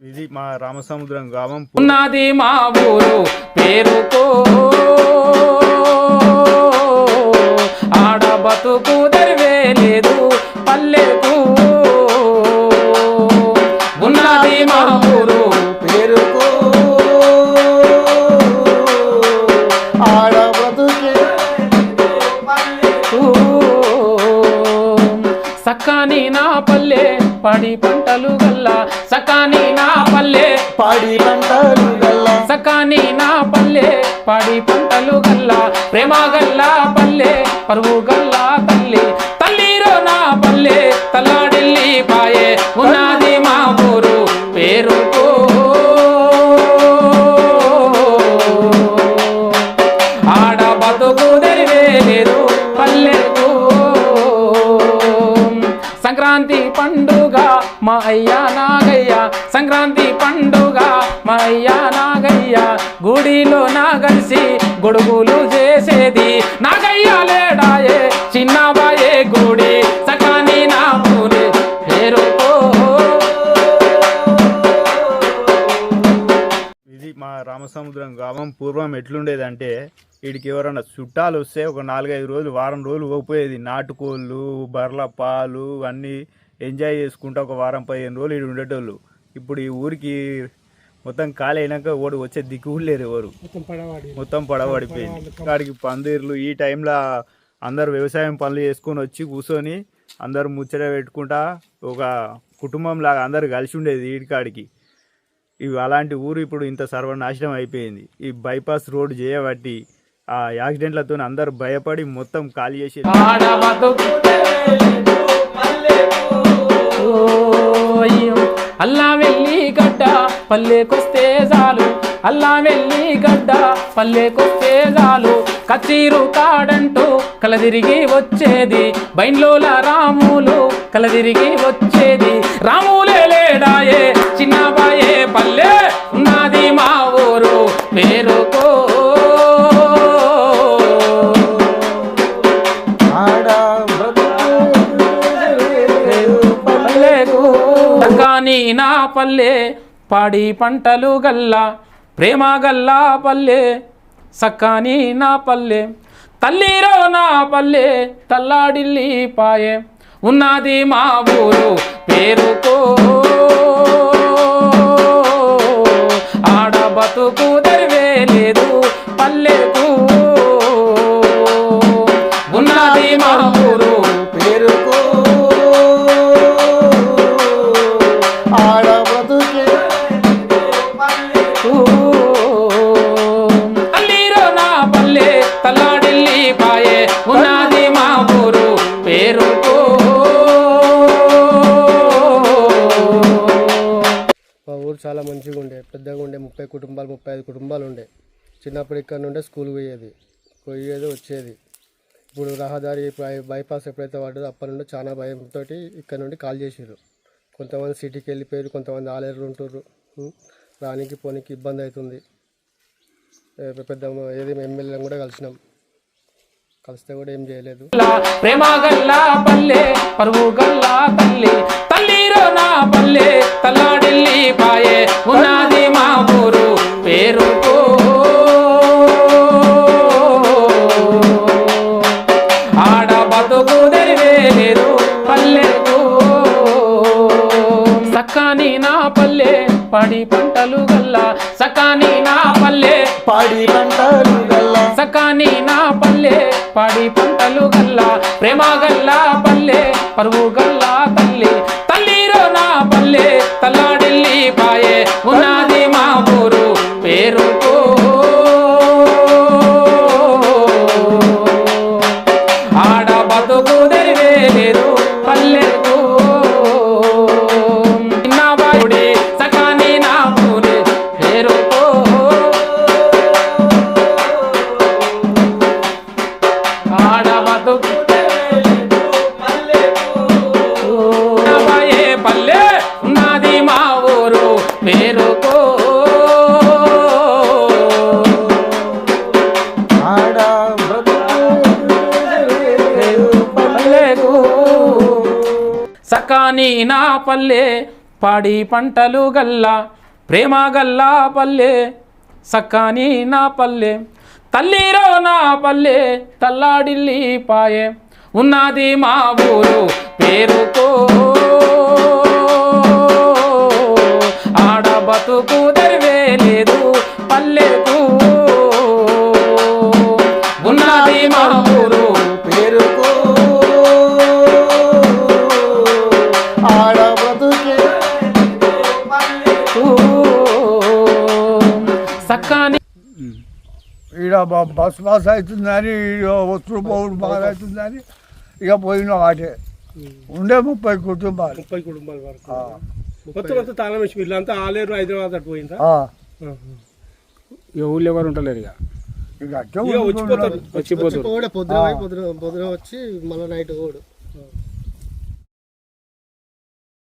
ఇది మా రామసముద్రం గ్రామం ఉన్నది మా ఊరు పేరుకో ఆడ బతుకు సకాని నా పల్లె పడి పంటలు గల్లా. సకాని నా పల్లె పాడి పంటలు గల్లా. సకాని నా పల్లె పాడి పంటలు గల్లా. ప్రేమ గల్లా పల్లె పరువు గల్లా తల్లి. తల్లిరో నా పల్లె తల్లాడిల్లి పాయే. ఉన్నది సంక్రాంతి పండుగ మా అయ్యా నాగయ్య. సంక్రాంతి పండుగ మా అయ్యా నాగయ్య. గుడిలో నాగలిసి గొడుగులు చేసేది నాగయ్యలే రామసముద్రం గ్రామం పూర్వం ఎట్లుండేదంటే వీడికి ఎవరైనా చుట్టాలు వస్తే ఒక నాలుగైదు రోజులు వారం రోజులు పోయేది నాటుకోళ్ళు బర్ల పాలు అన్నీ ఎంజాయ్ చేసుకుంటా ఒక వారం పదిహేను రోజులు ఇక్కడ ఉండేటోళ్ళు. ఇప్పుడు ఈ ఊరికి మొత్తం ఖాళీ అయినాక ఓడి వచ్చే దిక్కు లేరు ఎవరు. మొత్తం పడబడిపోయింది కాడికి పందిర్లు ఈ టైంలో అందరు వ్యవసాయం పనులు చేసుకొని వచ్చి కూర్చొని అందరు ముచ్చట పెట్టుకుంటా ఒక కుటుంబం లాగా అందరు కలిసి ఉండేది ఈడికాడికి ఇవి అలాంటి ఊరు ఇప్పుడు ఇంత సర్వనాశనం అయిపోయింది. ఈ బైపాస్ రోడ్ చేయబట్టి ఆ యాక్సిడెంట్లతో అందరు భయపడి మొత్తం ఖాళీ చేసి అల్లా వెళ్ళి గడ్డ పల్లెకొస్తే చాలు. అల్లా వెళ్ళి గడ్డ పల్లెకొస్తే చాలు. కచీరు కాడంటూ కలదిరిగి వచ్చేది. బైన్లోల రాములు కలదిరిగి వచ్చేది. రాములే లేడాయే నీ నా పల్లె పాడి పంటలు గల్లా ప్రేమ గల్లా పల్లె సక్కాని నా పల్లె తల్లిరో నా పల్లె తల్లాడిల్లి పాయే ఉన్నది మా ఊరు పేరుకో ఆడ బతుకు దరివే లేదు ఆడ బ్రతుకే తల్లిరో నా పల్లె తల్లాడిల్లి పాయే ఉన్నది మా ఊరు పేరుకో మా ఊరు చాలా మంచిగా ఉండే పెద్దగా ఉండే ముప్పై కుటుంబాలు ముప్పై ఐదు కుటుంబాలు ఉండే. చిన్నప్పుడు ఇక్కడ నుండే స్కూల్ పోయేది పోయేది వచ్చేది. ఇప్పుడు రహదారి బైపాస్ ఎప్పుడైతే పడ్డదో అప్పటి నుండి చాలా భయంతో ఇక్కడ నుండి కాల్ చేసారు కొంతమంది సిటీకి వెళ్ళిపోయారు కొంతమంది ఆలేరు ఉంటుర్రు రానికి పోనీకి ఇబ్బంది అవుతుంది ఏ పెద్ద ఏది ఎమ్మెల్యేలను కూడా కలిసినాం. కలిస్తే కూడా ఏం చేయలేదు. గల్లా, ప్రేమ గల్లా పల్లె పరువు గల్లా తల్లి. తల్లిరో నా పల్లె తల్లాడిల్లి పాయే. ఉన్నది మా ఊరు పేరు ఆడ బతుకు పల్లె సకాని నా పల్లె పడి పంటలు గల్లా. సకాని నా పల్లె పాడి పంటలు గల్లా. సకాని నా పల్లె పాడి పంటలు గల్లా. ప్రేమ గల్లా పల్లె పరువు గల్లా తల్లి. సకాని నా పల్లె పాడి పంటలు గల్లా ప్రేమ గల్లా పల్లె. సక్కాని నా పల్లె తల్లిరో నా పల్లె తల్లాడిల్లి పాయే. ఉన్నది మా ఊరు పేరుకో ఆడబతుకు బస్ పాస్ అవుతుందని ఈడ వస్తువు పోవుడు బాగా అవుతుందని ఇక పోయిన వాటే ఉండే ముప్పై కుటుంబాలు ముప్పై కుటుంబాల వరకు మొత్తం అంతా తాళం వేసి వీళ్ళంతా ఆలేరు హైదరాబాద్ అటు పోయిందా ఆ. ఇక ఊళ్ళో ఎవరు ఉంటలేరు ఇక ఇక అట్టే. వచ్చిపోతారు వచ్చిపోతారు. పొద్దున పొద్దున పొద్దున వచ్చి మళ్ళీ నైట్ పోడు